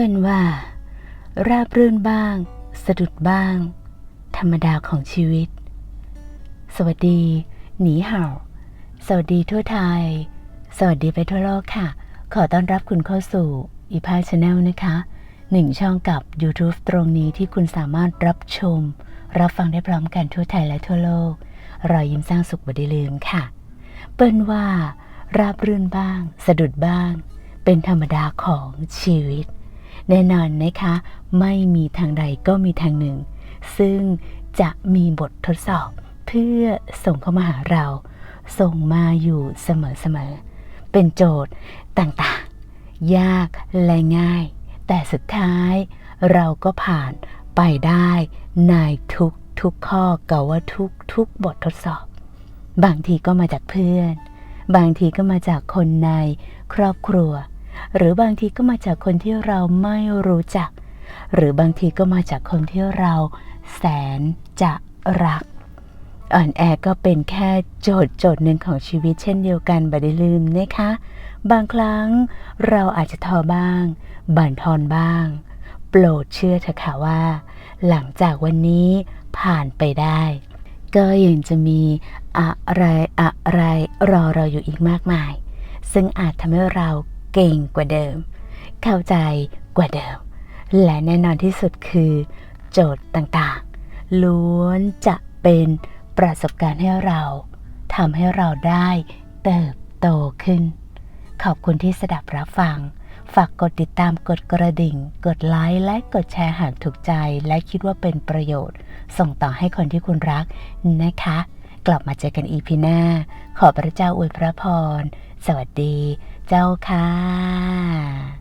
เป็นว่า ราบรื่นบ้าง สะดุดบ้าง ธรรมดาของชีวิต สวัสดี หนีเห่า สวัสดีทั่วไทย สวัสดีไปทั่วโลกค่ะ ขอต้อนรับคุณเข้าสู่อีพายชาแนลนะคะหนึ่งช่องกับ YouTube ตรงนี้ที่คุณสามารถรับชม รับฟังได้พร้อมกันทั่วไทยและทั่วโลก รอยยิ้มสร้างสุขบไดีลืมค่ะ เปิ้นว่า ราบรื่นบ้าง สะดุดบ้าง เป็นธรรมดาของชีวิต แน่นอนนะคะ ไม่มีทางใดก็มีทางหนึ่ง ซึ่งจะมีบททดสอบเพื่อส่งเข้ามาหาเรา ส่งมาอยู่เสมอๆ เป็นโจทย์ต่างๆ ยากและง่าย แต่สุดท้ายเราก็ผ่านไปได้ในทุกทุกๆข้อกับว่าทุกทุกๆบททดสอบ บางทีก็มาจากเพื่อน บางทีก็มาจากคนในครอบครัว หรือบางทีก็มาจากคนที่เราไม่รู้จัก หรือบางทีก็มาจากคนที่เราแสนจะรักอ่อนแอก็เป็นแค่โจทย์โจทย์หนึ่งของชีวิตเช่นเดียวกันบัดได้ลืมนะคะ บางครั้งเราอาจจะท้อบ้าง บั่นทอนบ้าง โปรดเชื่อเถอะค่ะว่า หลังจากวันนี้ผ่านไปได้ ก็ยังจะมีอะไรอะไรรอเราอยู่อีกมากมาย ซึ่งอาจทำให้เรา เก่งกว่าเดิม เข้าใจกว่าเดิม และแน่นอนที่สุดคือ โจทย์ต่างๆ ล้วนจะเป็นประสบการณ์ให้เราทำให้เราได้เติบโตขึ้น ขอบคุณที่สดับรับฟัง ฝากกดติดตามกดกระดิ่ง กดไลค์และกดแชร์หากถูกใจ และคิดว่าเป็นประโยชน์ ส่งต่อให้คนที่คุณรักนะคะ กลับมาเจอกันอีพีหน้า ขอพระเจ้าอวยพระพร สวัสดีเจ้าค่ะ